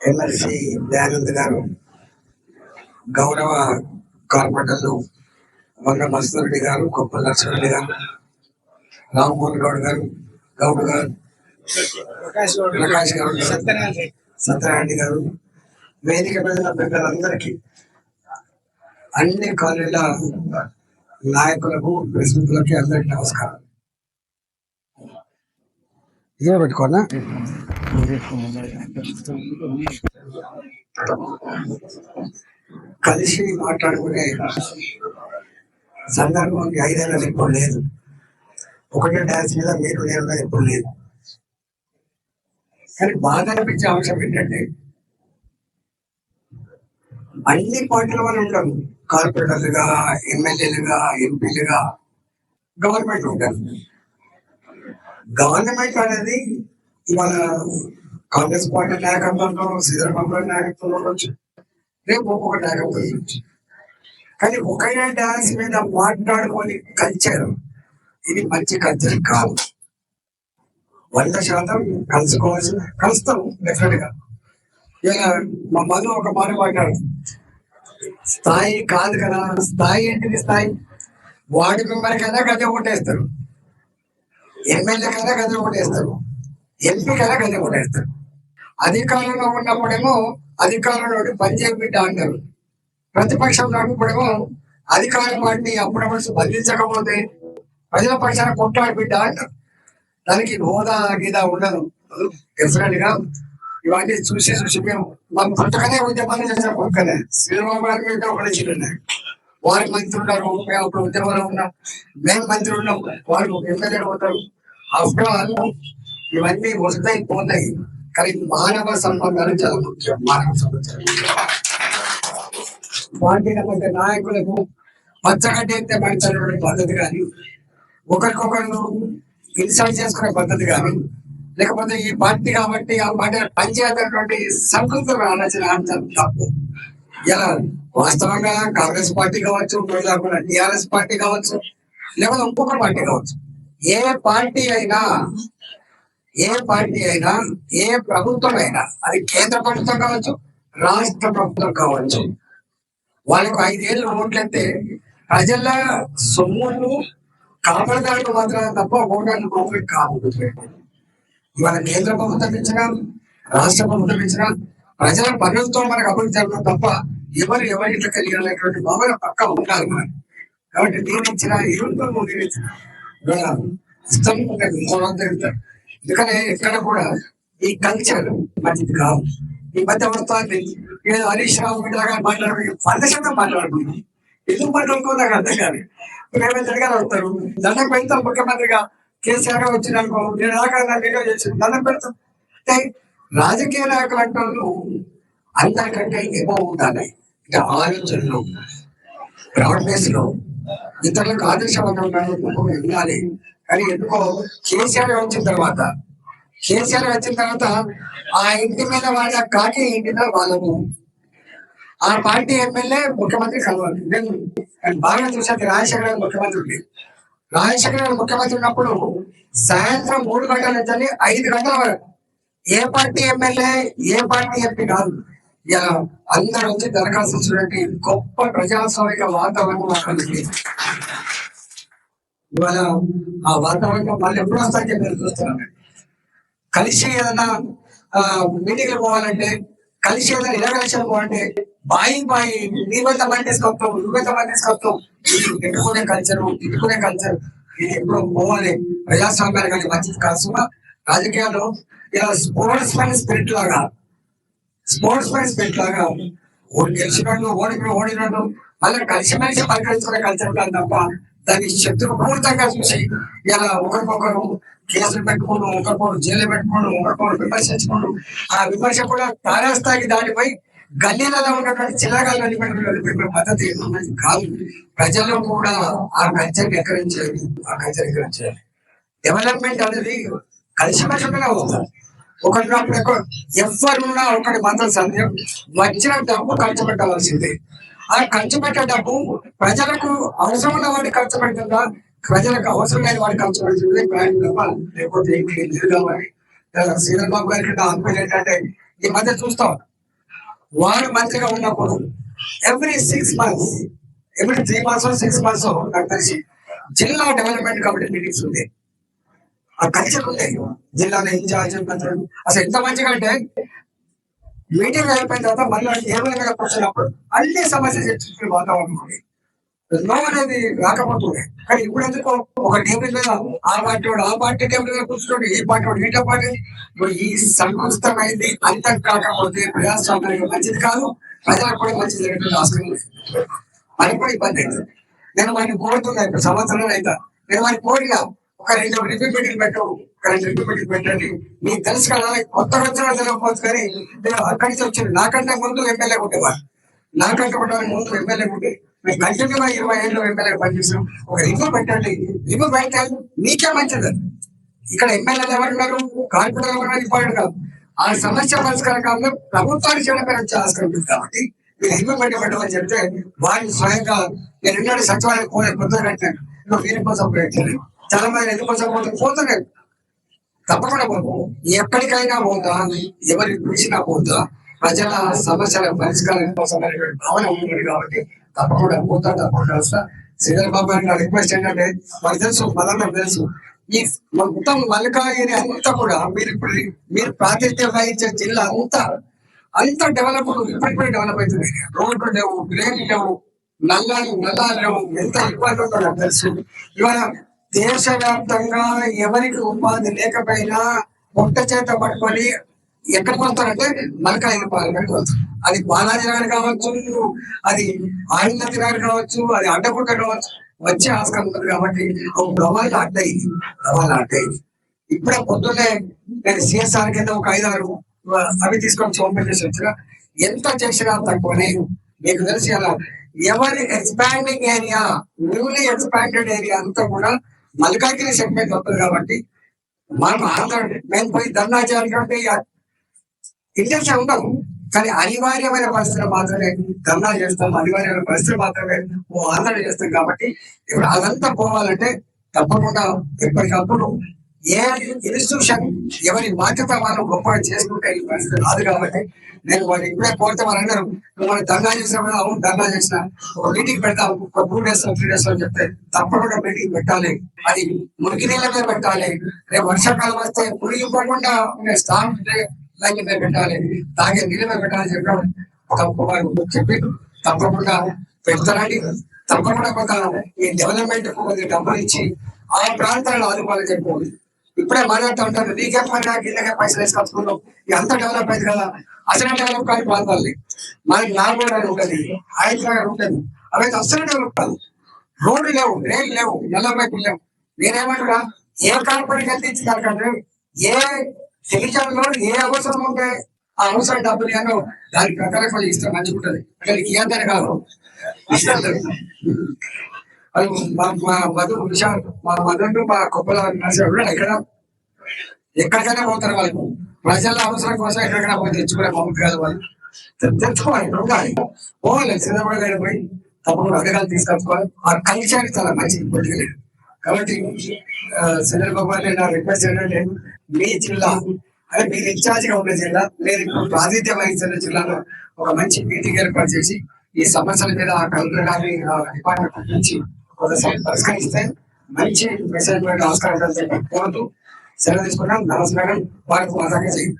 MLC Dayanand గారు గౌరవ కార్పొరేటర్లు వంగ మస్తరెడ్డి గారు కొప్పల నరసింహరెడ్డి గారు రామ్మోహన్ గౌడ్ గారు గౌడ్ గారు ప్రకాష్ గారు సత్యనారాయణ గారు వేదిక ఉన్న పెద్దలందరికీ అన్ని కాలేజీల నాయకులకు ప్రెసిడెంట్లకి అందరికీ నమస్కారం ఇదే పెట్టుకోనా? కలిసి మాట్లాడుకునే సందర్భం ఈ ఐదేళ్ళకి ఇప్పుడు లేదు. ఒకటే డాన్స్ మీద మీరు నేను ఎప్పుడు లేదు. కానీ బాగా అనిపించే అంశం ఏంటంటే అన్ని పార్టీల వాళ్ళు ఉంటారు కార్పొరేటర్లుగా ఎమ్మెల్యేలుగా ఎంపీలుగా గవర్నమెంట్ ఉంటారు. గవర్నమెంట్ అనేది ఇవాళ కాంగ్రెస్ పార్టీ నాయకత్వంలో శ్రీధరబాబు నాయకత్వంలో వచ్చి రేపు ఒక్కొక్క నాయకత్వం కానీ ఒకే డాన్స్ మీద మాట్లాడుకొని కల్చర్ ఇది మంచి కల్చర్ కాదు. వంద శాతం కలుసుకోవాల్సి కలుస్తాం డెఫినెట్గా. ఇలా మా మధు ఒక మాట మాట్లాడు. స్థాయి కాదు కదా స్థాయి ఏంటిది స్థాయి? వార్డు మెంబర్ కదా గదే ఓటేస్తారు ఎమ్మెల్యే కన్నా గది ఓటేస్తారు ఎంపీ కన్నా గది ఓటేస్తారు అధికారంలో ఉన్నప్పుడేమో అధికారంలో ఉండి పనిచేయ బిడ్డ అంటారు. ప్రతిపక్షంలో ఉన్నప్పుడేమో అధికార పార్టీ అప్పుడప్పుడు బంధించకపోతే ప్రజల పక్షాన కొట్లాడి బిడ్డ అంటారు. దానికి హోదా గీదా ఉండదు. డెఫినెట్గా ఇవన్నీ చూసి చూసి మేము మనం పుట్టకనే ఉద్యమాన్ని చేసిన పక్కనే శ్రీరామ గారి మీద ఒకటి వారి మంత్రులు ఉన్నారు మేము అప్పుడు ఉద్యమంలో ఉన్నాం. మేము మంత్రులు ఉన్నాం. వాళ్ళు ఎమ్మెల్యే పోతారు ఆఫ్టర్ ఆల్ ఇవన్నీ వస్తాయి పోతాయి. కానీ మానవ సంబంధాలు చాలా ముఖ్యం మానవ సంబంధాలు. పార్టీ నాయకులకు పచ్చగడ్డ అయితే పడిచినటువంటి పద్ధతి కానీ ఒకరికొకరు ఇన్సల్ట్ చేసుకునే పద్ధతి కానీ లేకపోతే ఈ పార్టీ కాబట్టి ఆ పార్టీ పనిచేయాలన్నటువంటి సంకల్పం ఆలోచన అంశం తప్పు. ఇలా వాస్తవంగా కాంగ్రెస్ పార్టీ కావచ్చు లేకుండా టిఆర్ఎస్ పార్టీ కావచ్చు లేకపోతే ఇంకొక పార్టీ కావచ్చు. ఏ పార్టీ అయినా ఏ పార్టీ అయినా ఏ ప్రభుత్వం అయినా అది కేంద్ర ప్రభుత్వం కావచ్చు రాష్ట్ర ప్రభుత్వం కావచ్చు వాళ్ళకు ఐదేళ్ళు ఓట్లయితే ప్రజల సొమ్మును కాపాడడానికి మాత్రమే తప్ప ఓటర్లు మాత్రం కాదు. ఇవాళ కేంద్ర ప్రభుత్వం ఇచ్చినా రాష్ట్ర ప్రభుత్వం ఇచ్చినా ప్రజల పనులతో మనకు అభివృద్ధి జరగడం తప్ప ఎవరు ఎవరి ఇట్లా కలిగినటువంటి భావన పక్క ఉండాలి మనకు. కాబట్టి నేను ఇచ్చిన ఇరువురు నేను ఇచ్చిన ఇష్టం జరుగుతారు ఎందుకంటే ఎక్కడ కూడా ఈ కల్చర్ మంచిది కావు ఈ మధ్యవర్తాన్ని ఏదో హరీష్ రావు బిడ్డగా మాట్లాడుకుని వంద శాతం మాట్లాడుకుంది ఎందుకు మాట్లాడుకో నాకు అర్థం కాదు రేవంత్ రెడ్డి గారు అవుతారు దండకు పెడతాం ముఖ్యమంత్రిగా. కేసీఆర్ గారు వచ్చినాకో నేను రాక వీడియో చేసి దండం పెడతాం. అంటే రాజకీయ నాయకులు అంటారు అందరికంటే ఎక్కువ ఉండాలి అంటే ఆలోచనలు బ్రాడ్లో ఇతరులకు ఆదర్శవంతంగా వెళ్ళాలి కానీ ఎందుకో కేసీఆర్ వచ్చిన తర్వాత కేసీఆర్ వచ్చిన తర్వాత ఆ ఇంటి మీద వాళ్ళ కాకి ఇంటి మీద వాళ్ళము. ఆ పార్టీ ఎమ్మెల్యే ముఖ్యమంత్రి కలవాలి. నేను బాగా చూసాను రాజశేఖర గారు ముఖ్యమంత్రి ఉంది రాజశేఖర గారు ముఖ్యమంత్రి ఉన్నప్పుడు సాయంత్రం మూడు గంటల నుంచి ఐదు గంటల వరకు ఏ పార్టీ ఎమ్మెల్యే ఏ పార్టీ ఎంపీ కాదు. ఇలా అందరూ వచ్చి దరఖాస్తు చూడండి గొప్ప ప్రజాస్వామిక వాతావరణం అక్కడ ఇవాళ ఆ వాతావరణం మళ్ళీ ఎప్పుడు వస్తారని మీరు చూస్తున్నాను. కలిసి ఏదైనా మీటింగ్ పోవాలంటే కలిసి ఏదైనా ఇలాగలిసి పోవాలంటే బాయి బాయి నీవెంత మంది తీసుకొస్తావు నువ్వెంత మంది తీసుకొస్తాం. పెట్టుకునే తిట్టుకునే కల్చర్ తిట్టుకునే కల్చర్ ఇది ఎప్పుడు పోవాలి. ప్రజాస్వామ్యాలు కానీ మంచిది కాదు రాజకీయాల్లో ఇలా స్పోర్ట్స్ మ్యాన్ స్పిరిట్ లాగా స్పోర్ట్స్ మ్యాన్ స్పిరిట్ లాగా గెలిచినట్టు ఓడిపోయి ఓడినట్టు మళ్ళీ కలిసి మనిషి కల్చర్ కాదు తప్ప దాన్ని శత్రు పూర్తంగా చూసి ఇలా ఒకరికొకరు కేసులు పెట్టుకోను ఒకరికొకరు జైలు పెట్టుకోను ఒకరికొకరు విమర్శించుకోను ఆ విమర్శ కూడా తారాస్థాయికి దాటిపోయి గల్లీలలో ఉన్నటువంటి చిల్లగాళ్ళు వెళ్ళిపోయిన మద్దతు మనది కాదు. ప్రజలు కూడా ఆ కల్చర్ ఎంకరేజ్ ఆ కల్చర్ ఎంకరేజ్ డెవలప్మెంట్ అనేది కలిసిమెలిసిగా అవుతుంది ఒకరినప్పుడు ఎక్కువ ఎవరున్నా ఒకటి మాత్రం సందేహం. వచ్చిన డబ్బు ఖర్చు పెట్టవలసిందే. ఆ ఖర్చు పెట్టే డబ్బు ప్రజలకు అవసరం ఉన్న వాడికి ఖర్చు పెడుతుందా? ప్రజలకు అవసరం లేని వాడికి ఖర్చు పెడుతుంది. తప్ప లేకపోతే ఏమి లేదు. కాబట్టి శ్రీధర్ బాబు గారికి ఏంటంటే ఈ మధ్య చూస్తాం. వారు మంచిగా ఉన్నప్పుడు every six months every three months six months నాకు తెలిసి జిల్లా డెవలప్మెంట్ కమిటీ మీటింగ్స్ ఉంది ఆ కల్చర్ ఉంది. జిల్లాలో ఇన్ఛార్జ్ మంత్రులు అసలు ఎంత మంచిగా అంటే మీటింగ్ అయిపోయిన తర్వాత మళ్ళీ ఏమైనా కూర్చున్నప్పుడు అన్ని సమస్యలు చర్చించుకునే వాతావరణం నో అనేది రాకపోతుంది కానీ ఇప్పుడు ఎందుకో ఒక టేబుల్ మీద ఆ పార్టీ వాడు ఆ పార్టీ టేబుల్ మీద కూర్చుంటాడు ఈ పార్టీ వాడు ఈ పార్టీ ఇప్పుడు ఈ సంకుస్తమైంది అంతం కాకపోతే ప్రజాస్వామ్యానికి మంచిది కాదు ప్రజలకు కూడా మంచిది జరగడం ఆస్కారం ఉంది. కూడా ఇబ్బంది అయింది. నేను వాడిని కోరుతున్నా ఇప్పుడు సంవత్సరాలు అయితే. నేను వాడిని కోరినా ఒక రెండు రివ్యూ మీటింగ్ పెట్టు ఒక రెండు రివ్యూ మీటింగ్ పెట్టండి. మీకు తెలుసు కదా కొత్త వచ్చిన తెలియకపోవచ్చు కానీ నేను అక్కడి నుంచి వచ్చాను. నాకంటే ముందు ఎమ్మెల్యే ఉండేవాడు నాకంటే కూడా ముందు ఎమ్మెల్యే ఉండే. మేము కంటిన్యూగా ఇరవై ఏళ్ళు ఎమ్మెల్యే పనిచేసాం. ఒక రివ్యూ పెట్టండి. రివ్యూ పెడితే మీకే మంచిది. ఇక్కడ ఎమ్మెల్యేలు ఎవరున్నారు కార్పొరేటర్ ఎవరున్నారు ఇంపార్టెంట్ కాదు. ఆ సమస్య పరిష్కారం కాకుండా ప్రభుత్వానికి చేయడం వచ్చే ఆస్కారం ఉంటుంది కాబట్టి మీరు రివ్యూ పెట్టమని చెప్తే వారిని స్వయంగా నేను ఎన్నడూ సచివాలయం కోరే కొత్త కట్టాను. ఇంకా వీరి కోసం ప్రయత్నం చాలా మంది ఎందుకు కోసం పోతే పోతున్నాయి తప్పకుండా పోతాం. ఎక్కడికైనా పోతా ఎవరి పిలిచినా పోతా. ప్రజల సమస్యల పరిష్కారం కోసం భావన ఉంటుంది కాబట్టి తప్పకుండా పోతా తప్పకుండా వస్తా. శ్రీధర్ బాబు గారి నా రిక్వెస్ట్ ఏంటంటే మనకు తెలుసు మనందరం తెలుసు. ఈ మొత్తం మల్కాయని అంతా కూడా మీరు ఇప్పుడు మీరు ప్రాతినిధ్యం వహించే జిల్లా అంతా అంత డెవలప్ ఇప్పటికీ డెవలప్ అవుతుంది. రోడ్లు లేవు డ్రైన్లు లేవు నల్లాలు నల్లాలు లేవు. ఎంత ఇబ్బంది ఉందో నాకు తెలుసు. ఇవాళ దేశవ్యాప్తంగా ఎవరికి ఉపాధి లేకపోయినా ఒక్క చేత పట్టుకొని ఎక్కడ వస్తారంటే మలకాయ పార్లమెంట్ అది బాలాజీ నగర్ కావచ్చు అది ఆనందతి నగర్ కావచ్చు అది అడ్డగుట్ట కావచ్చు వచ్చే ఆస్కారం ఉంది కాబట్టి ఒక ప్రమాదాలు అడ్డయింది ప్రమాదాలు అడ్డయింది ఇప్పుడే పొద్దున్నే నేను సిఎస్ఆర్ కింద ఒక ఐదారు అవి తీసుకొని ఓపెన్ చేసి వచ్చిన ఎంత చేసినా తక్కువనే. మీకు తెలిసి అలా ఎవరి expanding area newly expanded area అంతా కూడా మల్కాగిరి సెగ్మెంట్ వస్తుంది కాబట్టి మనం ఆంధ్ర మేము పోయి ధర్నా చేయాలి ఇంటెన్షన్ ఉండవు కానీ అనివార్యమైన పరిస్థితులు మాత్రమే ధర్నా చేస్తాం. అనివార్యమైన పరిస్థితులు మాత్రమే ఓ ఆందోళన చేస్తాం కాబట్టి ఇప్పుడు అదంతా పోవాలంటే తప్పకుండా ఎప్పటికప్పుడు ఏ ఇన్స్టిట్యూషన్ ఎవరి బాధ్యత వాళ్ళు గొప్పగా చేసుకుంటే ఈ పరిస్థితి రాదు కాబట్టి నేను వాళ్ళు ఇప్పుడే కోరితే వాళ్ళందరూ నువ్వు మనం ధర్నా చేసిన అవును ధర్నా చేసిన. ఒక మీటింగ్ పెడతాం ఒక టూ డేస్ త్రీ డేస్ అని చెప్తే తప్పకుండా మీటింగ్ పెట్టాలి. అది మురికి నీళ్ళ మీద పెట్టాలి. రేపు వర్షాకాలం వస్తే మునిగిపోకుండా ఉండే స్టాఫ్ లైన్ మీద పెట్టాలి. తాగే నీళ్ళ మీద పెట్టాలని చెప్పడం తప్పు వాళ్ళు చెప్పి తప్పకుండా పెడతారని తప్పకుండా కొంత ఈ డెవలప్మెంట్ కొద్దిగా డబ్బులు ఇచ్చి ఆ ప్రాంతాలను ఆదుకోవాలని చెప్పి ఇప్పుడే మాట్లాడుతూ ఉంటారు నీకే పైన కిందకే పైసలు వేసుకొచ్చుకున్నాం ఎంత డెవలప్ అయింది కదా అసలు డెవలప్ కాని ప్రాంతాలని మనకి నార్మల్ అని ఉంటుంది హైదరాబాద్ ఉంటుంది అవైతే అసలు డెవలప్ కాదు రోడ్లు లేవు రైలు లేవు నల్లబైపు లేవు నేనేమంటున్నా ఏ కార్పొరేట్ అందించి దానికంటే ఏ సిటిజన్లో ఏ అవసరం ఉంటే ఆ అవసరం డబ్బులు ఏమో దాని ప్రకారం వాళ్ళు ఇస్తే మంచిగుంటది అంటే ఏం కాదు ఇస్తారు మా మధు మా మధుడు మా కుప్పల నరసింహ ఎక్కడ ఎక్కడికైనా పోతారు వాళ్ళు. ప్రజల అవసరం కోసం ఎక్కడికైనా పోయి తెచ్చుకునే పంపు కాదు వాళ్ళు. తెచ్చుకోవాలి ఉండాలి పోవాలి సిద్ధపడి గారి పోయి తప్పకుండా అడగాలు తీసుకొచ్చుకోవాలి. ఆ కల్చర్ చాలా మంచిది పొలిటికల్ కాబట్టి చంద్రబాబు గారు నా రిక్వెస్ట్ ఏంటంటే మీ జిల్లా అంటే మీరు ఇన్ఛార్జిగా ఉన్న జిల్లా లేదు ఇప్పుడు ప్రాతినిధ్యం వహించిన జిల్లాలో ఒక మంచి మీటింగ్ ఏర్పాటు చేసి ఈ సమస్యల మీద ఆ కలెక్టర్ గారిని డిపార్ట్మెంట్ నుంచి కొంత పరిష్కరిస్తే మంచి మెసేజ్ ఆస్కారం కోరుతూ సెలవు తీసుకున్నాం. నమస్కారం. భారత మాట్లాడే